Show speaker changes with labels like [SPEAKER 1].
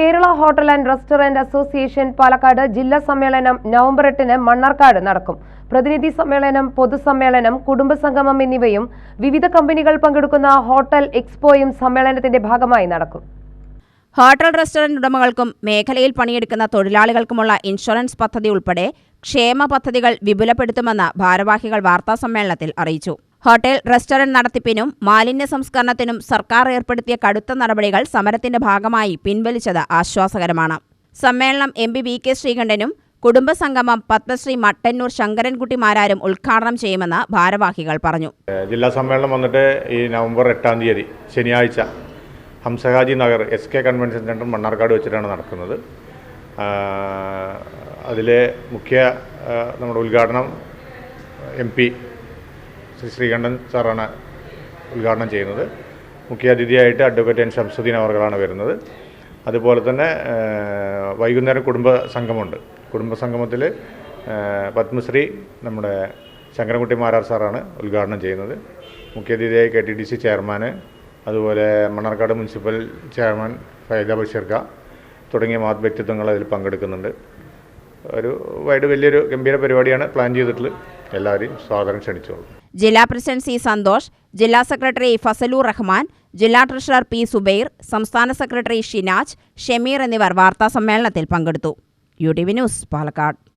[SPEAKER 1] Kerala hotel and restaurant association Palakkad ജില്ലാ സമ്മേളനം November എട്ടിന് മണ്ണാർക്കാട് നടക്കും. പ്രതിനിധി സമ്മേളനം പൊതുസമ്മേളനം കുടുംബസംഗമം എന്നിവയും വിവിധ കമ്പനികൾ പങ്കെടുക്കുന്ന ഹോട്ടൽ എക്സ്പോയും സമ്മേളനത്തിന്റെ ഭാഗമായി നടക്കും.
[SPEAKER 2] ഹോട്ടൽ റെസ്റ്റോറന്റ് ഉടമകൾക്കും മേഖലയിൽ പണിയെടുക്കുന്ന തൊഴിലാളികൾക്കുമുള്ള ഇൻഷുറൻസ് പദ്ധതി ഉൾപ്പെടെ ക്ഷേമ പദ്ധതികൾ വിപുലപ്പെടുത്തുമെന്ന് ഭാരവാഹികൾ വാർത്താസമ്മേളനത്തിൽ അറിയിച്ചു. ഹോട്ടൽ റെസ്റ്റോറന്റ് നടത്തിപ്പിനും മാലിന്യ സംസ്കരണത്തിനും സർക്കാർ ഏർപ്പെടുത്തിയ കടുത്ത നടപടികൾ സമരത്തിന്റെ ഭാഗമായി പിൻവലിച്ചത് ആശ്വാസകരമാണ്. സമ്മേളനം എം പി വി കെ ശ്രീകണ്ഠനും കുടുംബസംഗമം പത്മശ്രീ മട്ടന്നൂർ ശങ്കരൻകുട്ടിമാരാരും ഉദ്ഘാടനം ചെയ്യുമെന്ന് ഭാരവാഹികൾ പറഞ്ഞു.
[SPEAKER 3] ജില്ലാ സമ്മേളനം വന്നിട്ട് ഈ നവംബർ എട്ടാം തീയതി ശനിയാഴ്ച Hamsahaji Nagar S K convention centre Mannarkkad വെച്ചിട്ടാണ് നടക്കുന്നത്. അതിലെ മുഖ്യ നമ്മുടെ ഉദ്ഘാടനം എം പി ശ്രീ ശ്രീകണ്ഠൻ സാറാണ് ഉദ്ഘാടനം ചെയ്യുന്നത്. മുഖ്യാതിഥിയായിട്ട് അഡ്വക്കേറ്റ് എൻ ശംസുദ്ദീൻ അവർകളാണ് വരുന്നത്. അതുപോലെ തന്നെ വൈകുന്നേരം കുടുംബ സംഗമമുണ്ട്. കുടുംബ സംഗമത്തിൽ പത്മശ്രീ നമ്മുടെ ശങ്കരൻകുട്ടി മാരാർ സാറാണ് ഉദ്ഘാടനം ചെയ്യുന്നത്. മുഖ്യാതിഥിയായി K T D C chairman അതുപോലെ മണ്ണാർക്കാട് മുനിസിപ്പൽ ചെയർമാൻ ഫൈദ ബഷീർക്ക തുടങ്ങിയ മഹത് വ്യക്തിത്വങ്ങൾ അതിൽ പങ്കെടുക്കുന്നുണ്ട്. ഒരു വൈഡ് വലിയൊരു ഗംഭീര പരിപാടിയാണ് പ്ലാൻ ചെയ്തിട്ടുള്ളത്. എല്ലാവരെയും സ്വാഗതം ക്ഷണിച്ചോളൂ
[SPEAKER 2] ജില്ലാ പ്രസിഡന്റ് സി സന്തോഷ് ജില്ലാ സെക്രട്ടറി ഫസലു റഹ്മാൻ ജില്ലാ ട്രഷറർ പി സുബൈർ സംസ്ഥാന സെക്രട്ടറി ഷിനാജ് ഷെമീർ എന്നിവർ വാർത്താ സമ്മേളനത്തിൽ പങ്കെടുത്തു. U T V news Palakkad.